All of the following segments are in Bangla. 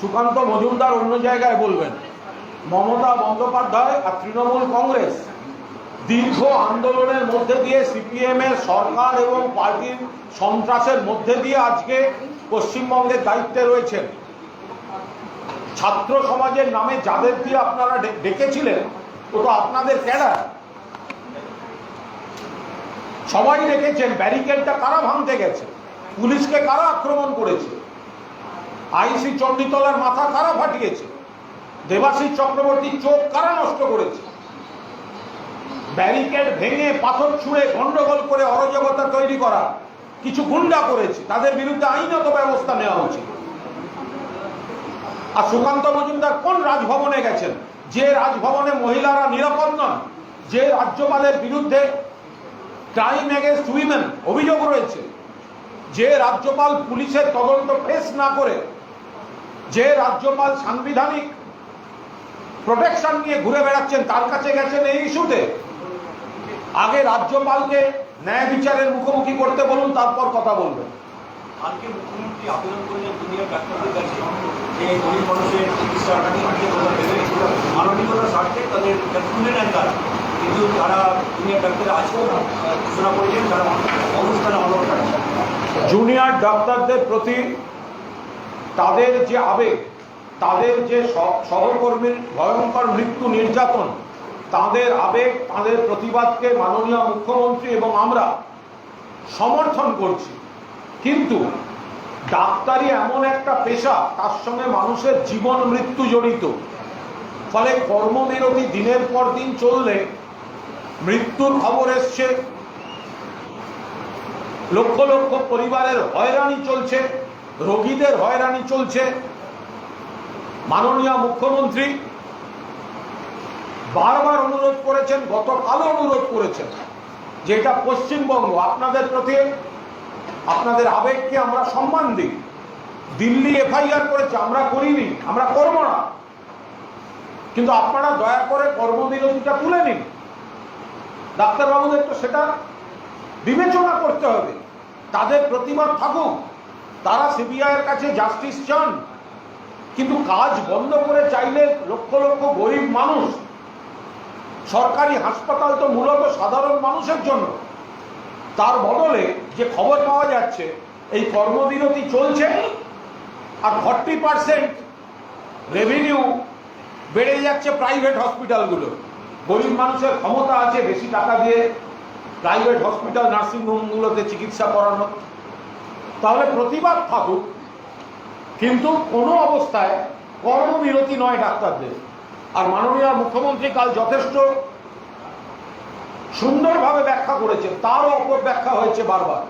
সুকান্ত মজুমদার অন্য জায়গায় বলবেন। মমতা বন্দ্যোপাধ্যায় আর তৃণমূল কংগ্রেস দীর্ঘ আন্দোলনের মধ্যে দিয়ে সিপিএম এর সরকার এবং পার্টির সন্ত্রাসের মধ্যে দিয়ে আজকে পশ্চিমবঙ্গের দায়িত্বে রয়েছেন। ছাত্র সমাজের নামে যাদের দিয়ে আপনারা ডেকেছিলেন, ও তো আপনাদের ক্যাডার। সবাই ডেকেছেন, ব্যারিকেডটা কারা ভাঙতে গেছে? পুলিশকে কারা আক্রমণ করেছে? আইসি চণ্ডীতলার মাথা কারা ফাটিয়েছে দেবাশিস চক্রবর্তীর চোখ কারা নষ্ট করেছে? ব্যারিকেড ভেঙে পাথর ছুঁড়ে গন্ডগোল করে অরাজকতা তৈরি করা কিছু গুন্ডা করেছে। তাদের বিরুদ্ধে আইনত ব্যবস্থা নেওয়া উচিত। আর সুকান্ত মজুমদার কোন রাজভবনে গেছেন? যে রাজভবনে মহিলারা নিরাপদ নন যে রাজ্যপালের বিরুদ্ধে ক্রাইম এগেনস্ট উইমেন অভিযোগ রয়েছে, যে রাজ্যপাল পুলিশের তদন্ত ফেস না করে যে রাজ্যপাল সাংবিধানিক প্রোটেকশন নিয়ে ঘুরে বেড়াচ্ছেন তার কাছে গেছেন এই ইস্যুতে। আগে রাজ্যপালকে ন্যায় বিচারের মুখোমুখি করতে বলুন তারপর কথা বলবেন। আজকে মুখ্যমন্ত্রী আবেদন করেছেন ডাক্তারদের কাছে যে গরিব মানুষের চিকিৎসাটা কথা মানবিকতার স্বার্থে তাদের নেন তারা কিন্তু তারা দুনিয়ার ডাক্তার আজকেও ঘোষণা করেছেন তারা অবস্থানে অলট আছে জুনিয়র ডাক্তারদের প্রতি তাদের যে আবেগ, তাদের যে সহ- সহকর্মীর ভয়ঙ্কর মৃত্যু নির্যাতন, তাদের আবেগ, তাদের প্রতিবাদকে মাননীয় মুখ্যমন্ত্রী এবং আমরা সমর্থন করছি। কিন্তু ডাক্তারি এমন একটা পেশা, তার সঙ্গে মানুষের জীবন মৃত্যু জড়িত। ফলে কর্মবিরতি দিনের পর দিন চললে মৃত্যুর খবর এসছে। লক্ষ লক্ষ পরিবারের হয়রানি চলছে। রোগীদের হয়রানি চলছে। মাননীয় মুখ্যমন্ত্রী বারবার অনুরোধ করেছেন, গতকালও অনুরোধ করেছেন, যে এটা পশ্চিমবঙ্গ, আপনাদের প্রতি, আপনাদের আবেগকে আমরা সম্মান দিই। দিল্লি এফআইআর করেছে, আমরা করিনি, আমরা করব না। কিন্তু আপনারা দয়া করে কর্মবিরতিটা তুলে নিন। ডাক্তারবাবুদের তো সেটা বিবেচনা করতে হবে। তাদের প্রতিবাদ থাকুক। তারা সিবিআইয়ের কাছে জাস্টিস চান। কিন্তু কাজ বন্ধ করে চাইলে লক্ষ লক্ষ গরিব মানুষ, সরকারি হাসপাতাল তো মূলত সাধারণ মানুষের জন্য। তার বদলে যে খবর পাওয়া যাচ্ছে, এই কর্মবিরতি চলছে আর ফর্টি পার্সেন্ট রেভিনিউ বেড়ে যাচ্ছে প্রাইভেট হসপিটালগুলো গরিব মানুষের ক্ষমতা আছে বেশি টাকা দিয়ে প্রাইভেট হসপিটাল নার্সিংহোমগুলোতে চিকিৎসা করানো তাহলে প্রতিবাদ থাকুক, কিন্তু কোনো অবস্থায় কর্মবিরতি নয় ডাক্তারদের। আর মাননীয় মুখ্যমন্ত্রী কাল যথেষ্ট সুন্দরভাবে ব্যাখ্যা করেছে তারও অপর ব্যাখ্যা হয়েছে বারবার।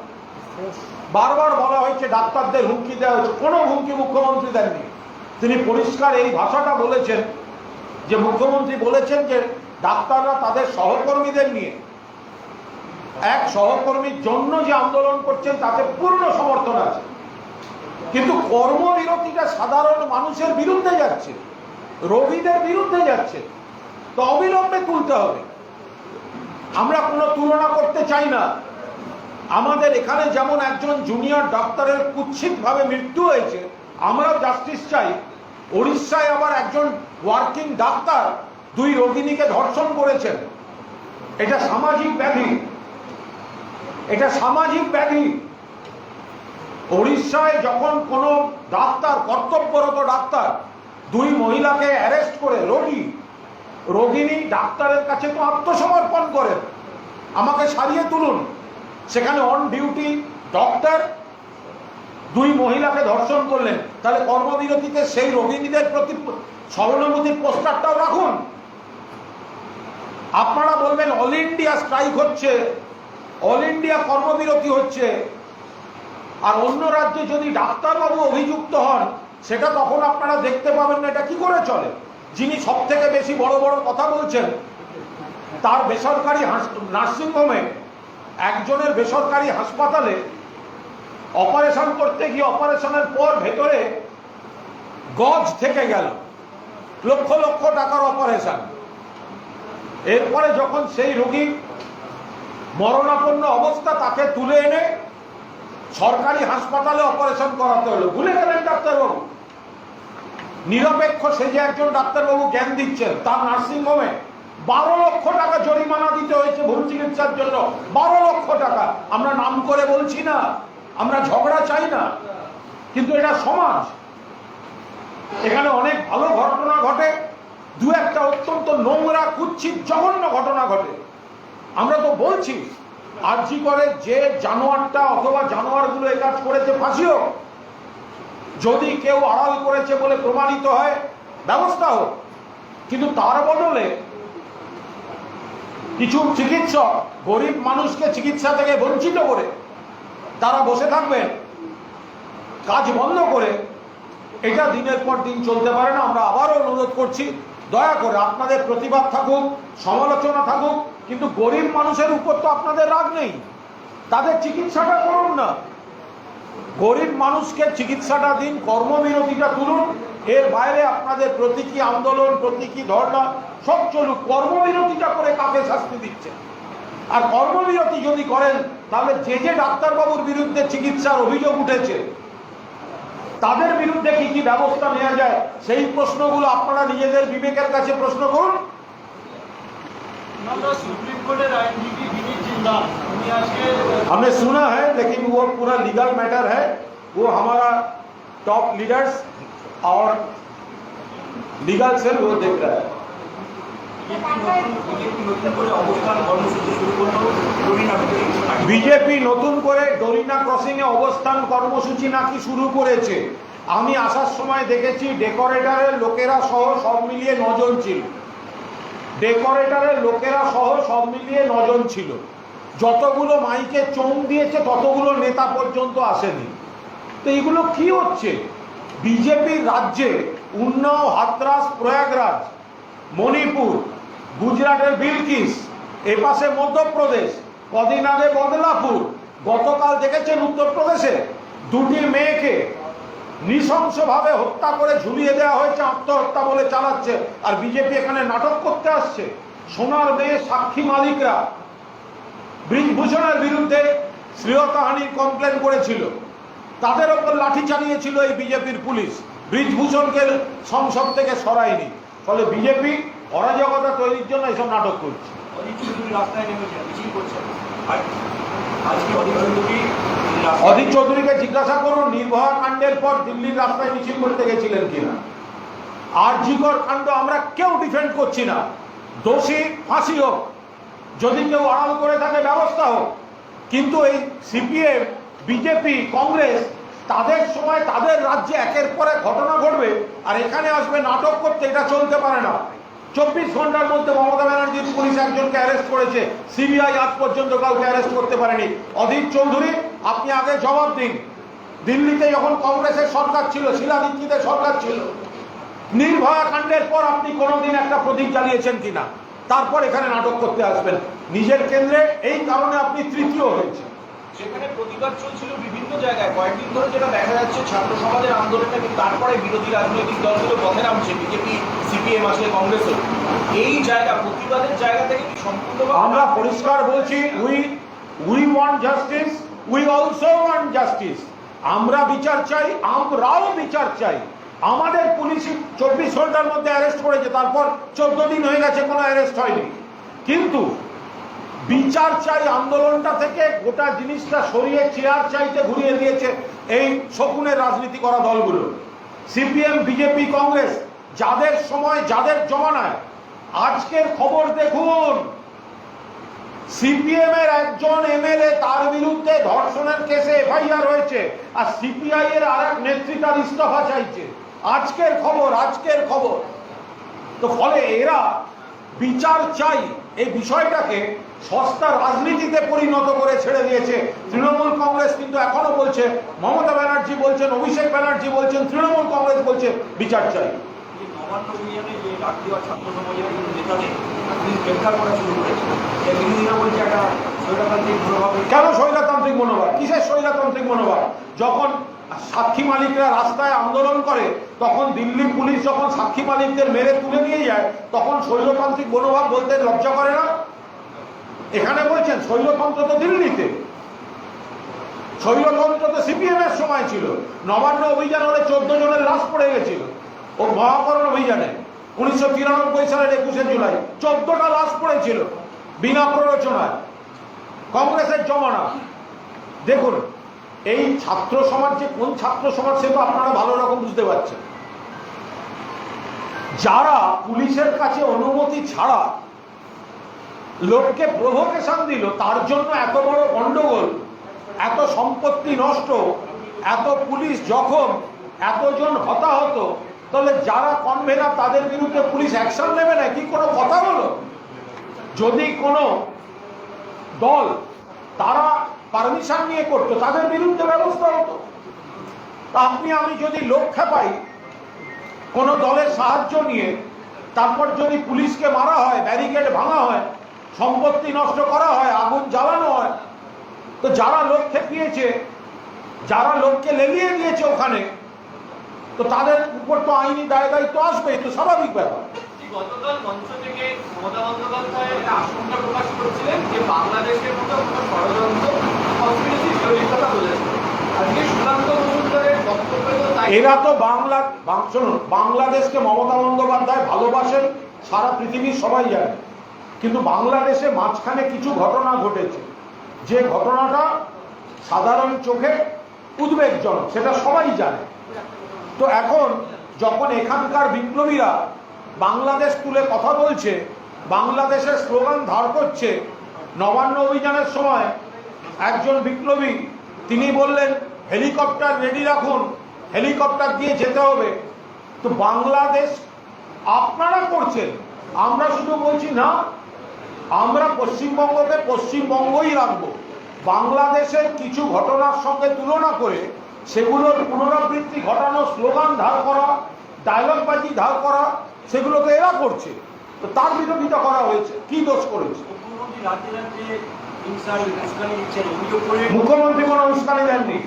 বারবার বলা হয়েছে, ডাক্তারদের হুমকি দেওয়া হয়েছে। কোনো হুমকি মুখ্যমন্ত্রী দেননি। তিনি পরিষ্কার এই ভাষাটা বলেছেন যে, মুখ্যমন্ত্রী বলেছেন যে, ডাক্তাররা তাদের সহকর্মীদের নিয়ে এক সহকর্মীর জন্য যে আন্দোলন করছেন, তাতে পূর্ণ সমর্থন আছে। কিন্তু কর্মবিরতিটা সাধারণ মানুষের বিরুদ্ধে যাচ্ছে, রোগীদের বিরুদ্ধে যাচ্ছে। তো অবিলম্বে তুলতে হবে। আমরা কোনো তুলনা করতে চাই না। আমাদের এখানে যেমন একজন জুনিয়র ডাক্তারের কুৎসিতভাবে মৃত্যু হয়েছে আমরাও জাস্টিস চাই উড়িষ্যায় আবার একজন ওয়ার্কিং ডাক্তার দুই রোগিনীকে ধর্ষণ করেছেন। এটা সামাজিক ব্যাধি। এটা সামাজিক ব্যাধি। উড়িষ্যায় যখন কোনো ডাক্তার, কর্তব্যরত ডাক্তার দুই মহিলাকে অ্যারেস্ট করে রোগী, রোগিনী ডাক্তারের কাছে তো আত্মসমর্পণ করেন আমাকে সারিয়ে তুলুন। সেখানে অন ডিউটি ডক্টর দুই মহিলাকে ধর্ষণ করলেন। তাহলে কর্মবিরতিতে সেই রোগিনীদের প্রতি সহানুভূতির পোস্টারটাও রাখুন। আপনারা বলবেন অল ইন্ডিয়া স্ট্রাইক হচ্ছে। অল ইন্ডিয়া কর্মবিরতি হচ্ছে। আর অন্য রাজ্যে যদি ডাক্তারবাবু অভিযুক্ত হন, সেটা তখন আপনারা দেখতে পাবেন না, এটা কি করে চলে? যিনি সব থেকে বেশি বড় বড় কথা বলছেন, তার বেসরকারি নার্সিংহোমে একজনের বেসরকারি হাসপাতালে অপারেশন করতে গিয়ে অপারেশনের পর ভেতরে গজ থেকে গেল। লক্ষ লক্ষ টাকার অপারেশন। এরপরে যখন সেই রোগী মরণাপন্ন অবস্থা তাকে তুলে এনে সরকারি হাসপাতালে অপারেশন করাতে হলো। ভুলে গেলেন ডাক্তারবাবু। নিরপেক্ষ সে যে একজন ডাক্তারবাবু জ্ঞান দিচ্ছেন, তার নার্সিংহোমে বারো লক্ষ টাকা জরিমানা দিতে হয়েছে ভুল চিকিৎসার জন্য। বারো লক্ষ টাকা। আমরা নাম করে বলছি না, আমরা ঝগড়া চাই না, কিন্তু এটা সমাজ। এখানে অনেক ভালো ঘটনা ঘটে, দু একটা অত্যন্ত নোংরা কুচ্ছিত জঘন্য ঘটনা ঘটে। আমরা তো বলছি, আর্জি করে যে জানোয়ারটা অথবা জানোয়ারগুলো এ কাজ করেছে ফাঁসি হোক যদি কেউ আড়াল করেছে বলে প্রমাণিত হয়, ব্যবস্থা হোক। কিন্তু তার বদলে কিছু চিকিৎসক গরিব মানুষকে চিকিৎসা থেকে বঞ্চিত করে, তারা বসে থাকবেন, কাজ বন্ধ করে, এটা দিনের পর দিন চলতে পারে না। আমরা আবারও অনুরোধ করছি, দয়া করে আপনাদের প্রতিবাদ থাকুক, সমালোচনা থাকুক কিন্তু গরিব মানুষের উপর তো আপনাদের রাগ নেই। তাদের চিকিৎসাটা করুন না। গরিব মানুষকে চিকিৎসাটা দিন, কর্মবিরতিটা তুলুন। এর বাইরে আপনাদের প্রতীকী আন্দোলন প্রতীকী ধর্ণা, সব চলুক। কর্মবিরতিটা করে কাকে শাস্তি দিচ্ছে আর কর্মবিরতি যদি করেন, তাহলে যে যে ডাক্তারবাবুর বিরুদ্ধে চিকিৎসার অভিযোগ উঠেছে, তাদের বিরুদ্ধে কি কি ব্যবস্থা নেওয়া যায়? সেই প্রশ্নগুলো আপনারা নিজেদের বিবেকের কাছে প্রশ্ন করুন। हमने सुना है लेकिन वो पूरा लीगल मैटर है वो हमारा टॉप लीडर्स और लीगल सेल वो देख रहा है বিজেপি নতুন বিজেপি নতুন করে অবস্থান কর্মসূচি শুরু করলো রবীন্দ্র বিজেপি নতুন করে ডরিনা ক্রসিং এ অবস্থান কর্মসূচি নাকি শুরু করেছে আমি আসার সময় দেখেছি ডেকোরেটরের লোকেরা সহ সব মিলিয়ে নজন ছিল ডেকোরেটরের লোকেরা সহ সব মিলিয়ে নজন ছিল। যতগুলো মাইকে চোম দিয়েছে, ততগুলো নেতা পর্যন্ত আসেনি। তো এগুলো কি হচ্ছে? বিজেপির রাজ্যে উন্নাও, হাতরাস, প্রয়াগরাজ, মণিপুর, গুজরাটের বিলকিস, এপাশে মধ্যপ্রদেশ, কদিন আগে বদলাপুর, গতকাল দেখেছেন উত্তরপ্রদেশে, দুটি মেয়েকে নৃশংসভাবে হত্যা করে ঝুলিয়ে দেওয়া হয়েছে, আত্মহত্যা বলে চালাচ্ছে, আর বিজেপি এখানে নাটক করতে আসছে। সোনার মেয়ে সাক্ষী মালিকরা ব্রিজভূষণের বিরুদ্ধে শ্লীলতাহানির কমপ্লেন করেছিল। তাদের ওপর লাঠি চালিয়েছিল এই বিজেপির পুলিশ। ব্রিজভূষণকে সংসদ থেকে সরায়নি। ফলে বিজেপি অরাজকতা তৈরির জন্য এইসব নাটক করছে। রাস্তায় করছেন আর আজকে অধীর চৌধুরীকে জিজ্ঞাসা করুন, নির্ভয়া কাণ্ডের পর দিল্লির রাস্তায় মিছিল করতে গেছিলেন কিনা? আর জিকর কাণ্ড আমরা কেউ ডিফেন্ড করছি না। দোষী ফাঁসি হোক, যদি কেউ আড়াল করে থাকে ব্যবস্থা হোক, কিন্তু এই সিপিএম বিজেপি কংগ্রেস তাদের সময় তাদের রাজ্যে একের পর এক ঘটনা ঘটবে, আর এখানে আসবে নাটক করতে, এটা চলতে পারে না। চব্বিশ ঘণ্টার মধ্যে মমতা ব্যানার্জির পুলিশ একজনকে অ্যারেস্ট করেছে। সিবিআই আজ পর্যন্ত কাউকে অ্যারেস্ট করতে পারেনি। অধীর চৌধুরী আপনি আগে জবাব দিন। দিল্লিতে যখন কংগ্রেসের সরকার ছিল শিলা দীক্ষিতের সরকার ছিল নির্ভয়া কাণ্ডের পর আপনি কোনোদিন একটা প্রতীক জ্বালিয়েছেন কিনা? তারপর এখানে নাটক করতে আসবেন। নিজের কেন্দ্রে এই কারণে আপনি তৃতীয় হয়েছে সেখানে প্রতিবাদ চলছিল বিভিন্ন জায়গায়। কয়েকদিন ধরে যেটা দেখা যাচ্ছে ছাত্র সমাজের আন্দোলনে কিন্তু তারপরে বিরোধী রাজনৈতিক দলগুলো পথে নামছে বিজেপি সিপিএম আসলে কংগ্রেসও এই জায়গা প্রতিবাদের জায়গা থেকে কি সম্পূর্ণ আমরা পরিষ্কার বলছি we we want justice we also want justice আমরা বিচার চাই, আমরাও বিচার চাই। আমাদের পুলিশ চব্বিশ ঘণ্টার মধ্যে অ্যারেস্ট করেছে, তারপর চোদ্দ দিন হয়ে গেছে, কোনো অ্যারেস্ট হয়নি। কিন্তু বিচার চাই আন্দোলনটা থেকে, গোটা জিনিসটা সরিয়ে চেয়ার চাইতে ঘুরিয়ে দিয়েছে এই শকুনের রাজনীতি করা দলগুলো। সিপিএম, বিজেপি, কংগ্রেস, যাদের সময়, যাদের জমানায়, আজকের খবর দেখুন। সিপিএম এর একজন এমএলএ তার বিরুদ্ধে ধর্ষণের কেসে এফআইআর হয়েছে, আর সিপিআই এর আর এক নেত্রী তার ইস্তফা চাইছে আজকের খবর আজকের খবর। তো ফলে এরা বিচার চাই, এই বিষয়টাকে সস্তা রাজনীতিতে পরিণত করে ছেড়ে দিয়েছে। তৃণমূল কংগ্রেস কিন্তু এখনও বলছে, মমতা ব্যানার্জি বলছেন, অভিষেক ব্যানার্জি বলছেন, তৃণমূল কংগ্রেস বলছে, বিচার চাই। ছাত্র সমাজের নেতাদের পুলিশ গ্রেপ্তার করা শুরু করেছে যে বিরোধীরা বলছে একটা স্বৈরতান্ত্রিক মনোভাব কেন স্বৈরতান্ত্রিক মনোভাব? কিসের স্বৈরতান্ত্রিক মনোভাব? যখন সাক্ষী মালিকরা রাস্তায় আন্দোলন করে, তখন দিল্লি পুলিশ যখন সাক্ষী মালিকদের মেরে তুলে নিয়ে যায়, তখন শৈলতান্ত্রিক মনোভাব বলতে লজ্জা করে না? এখানে বলছেন, শৈলতন্ত্র তো দিল্লিতে। স্বৈরতন্ত্র তো সিপিএম এর সময় ছিল। নবান্ন অভিযান হলে চোদ্দ জনের লাশ পড়ে গেছিল। ও মহাকরণ অভিযানে। উনিশশো তিরানব্বই সালের একুশে জুলাই চোদ্দটা লাশ পড়েছিল, বিনা প্ররোচনায়। কংগ্রেসের জমানা। দেখুন, এই ছাত্র সমাজ যে কোন ছাত্র সমাজ, সে তো আপনারা ভালো রকম বুঝতে পারছেন। যারা পুলিশের কাছে অনুমতি ছাড়া লোককে প্রভোকেশন দিল, তার জন্য এত বড় গন্ডগোল, এত সম্পত্তি নষ্ট, এত পুলিশ জখম, এতজন হতাহত, তাহলে যারা কনভেনার, তাদের বিরুদ্ধে পুলিশ অ্যাকশন নেবে না? কি কোনো কথা হলো যদি কোনো দল, তারা পারমিশন নিয়ে করতো, তাদের বিরুদ্ধে ব্যবস্থা হতো। তা আপনি, আমি যদি লক্ষ্যে পাই, কোনো দলের সাহায্য নিয়ে, তারপর যদি পুলিশকে মারা হয় ব্যারিকেড ভাঙা হয়, সম্পত্তি নষ্ট করা হয়, আগুন জ্বালানো হয়, তো যারা লোক খেপিয়েছে যারা লোককে লেলিয়ে দিয়েছে ওখানে, তো তাদের উপর তো আইনি দায় দায়িত্ব আসবে তো স্বাভাবিক ব্যাপার। গতকাল মঞ্চ থেকে মমতা বন্দ্যোপাধ্যায় আশঙ্কা প্রকাশ করেছিলেন যে বাংলাদেশের মতো কোনো ষড়যন্ত্র তৈরির কথা বলেছেন আজকে সুকান্ত মজুমদারের বক্তব্য এরা তো বাংলা শুনুন, বাংলাদেশকে মমতা বন্দ্যোপাধ্যায় ভালোবাসেন, সারা পৃথিবীর সবাই জানে। কিন্তু বাংলাদেশে মাঝখানে কিছু ঘটনা ঘটেছে। যে ঘটনাটা সাধারণ চোখে উদ্বেগজনক, সেটা সবাই জানে। তো এখন যখন এখানকার বিপ্লবীরা বাংলাদেশ তুলে কথা বলছে, বাংলাদেশের স্লোগান ধার করছে। নবান্ন অভিযানের সময় একজন বিপ্লবী, তিনি বললেন, হেলিকপ্টার রেডি রাখুন, হেলিকপ্টার দিয়ে যেতে হবে। তো বাংলাদেশ, আপনারা করছেন, আমরা শুধু বলছি না, আমরা পশ্চিমবঙ্গকে পশ্চিমবঙ্গই রাখব। বাংলাদেশের কিছু ঘটনার সঙ্গে তুলনা করে, সেগুলোর পুনরাবৃত্তি ঘটানো স্লোগান ধার করা ডায়লগবাজি ধার করা সেগুলো তো এরা করছে। তো তার বিরোধিতা করা হয়েছে। কি দোষ করেছে? মুখ্যমন্ত্রী কোনো উস্কানি দেননি।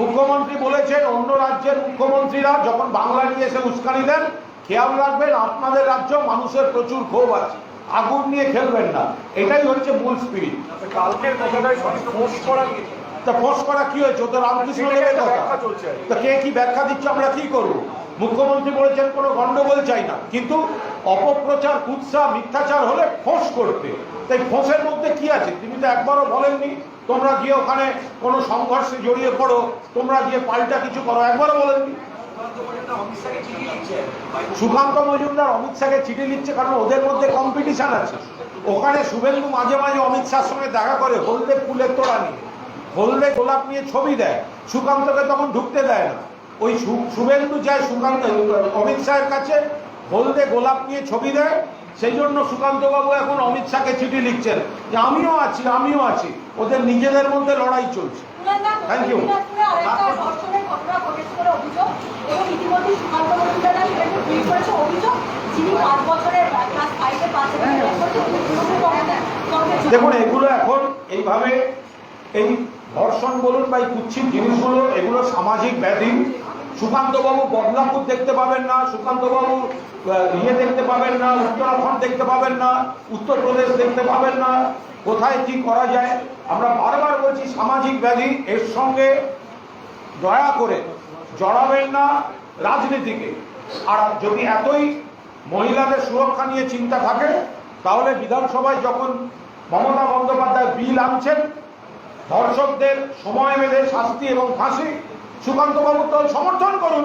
মুখ্যমন্ত্রী বলেছেন অন্য রাজ্যের মুখ্যমন্ত্রীরা যখন বাংলা নিয়ে এসে উস্কানি দেন খেয়াল রাখবেন আপনাদের রাজ্য মানুষের প্রচুর ক্ষোভ আছে। আগুন নিয়ে খেলবেন না। এটাই হচ্ছে মূল স্পিরিট কালকের কথাটাই ফোর্স করা তা ফোঁস করা কি হয়েছে? তো রামকৃষ্ণ দেবের কথা। তা কে কি ব্যাখ্যা দিচ্ছে? আমরা কি করব? মুখ্যমন্ত্রী বলেছেন, কোনো গন্ডগোল চাই না। কিন্তু অপপ্রচার, কুৎসা, মিথ্যাচার হলে ফোঁস করতে তাই ফোঁসের মধ্যে কি আছে? তিনি তো একবারও বলেননি, তোমরা গিয়ে ওখানে কোনো সংঘর্ষে জড়িয়ে পড়ো, তোমরা গিয়ে পাল্টা কিছু করো, একবারও বলেননি। সুকান্ত মজুমদার অমিত শাহকে চিঠি লিখছে, কারণ ওদের মধ্যে কম্পিটিশন আছে। ওখানে শুভেন্দু মাঝে মাঝে অমিত শাহর সঙ্গে দেখা করে, হলদে ফুলের তোড়া নিয়ে। হলদে গোলাপ নিয়ে ছবি দেয়। সুকান্তকে তখন ঢুকতে দেয় না। ওই শুভেন্দু যায় সুকান্ত অমিত শাহের কাছে হলদে গোলাপ নিয়ে ছবি দেয়। সেই জন্য সুকান্তবাবু এখন অমিত শাহকে চিঠি লিখছেন যে আমিও আছি আমিও আছি। ওদের নিজেদের মধ্যে লড়াই চলছে। থ্যাংক ক্লাস ফাইভে পাঁচে দেখুন এগুলো এখন এইভাবে এই ধর্ষণ বলুন বা এই কুচ্ছিত জিনিসগুলো এগুলো সামাজিক ব্যাধি। সুকান্তবাবু বদলাপুর দেখতে পাবেন না সুকান্তবাবু আহ, ইয়ে দেখতে পাবেন না উত্তরাখণ্ড দেখতে পাবেন না উত্তরপ্রদেশ দেখতে পাবেন না। কোথায় কি করা যায়? আমরা বারবার বলছি সামাজিক ব্যাধি এর সঙ্গে দয়া করে জড়াবেন না রাজনীতিকে। আর যদি এতই মহিলাদের সুরক্ষা নিয়ে চিন্তা থাকে তাহলে বিধানসভায় যখন মমতা বন্দ্যোপাধ্যায় বিল আনছেন ধর্ষকদের সময় বেঁধে শাস্তি এবং ফাঁসি সুকান্তবাবুর দল সমর্থন করুন।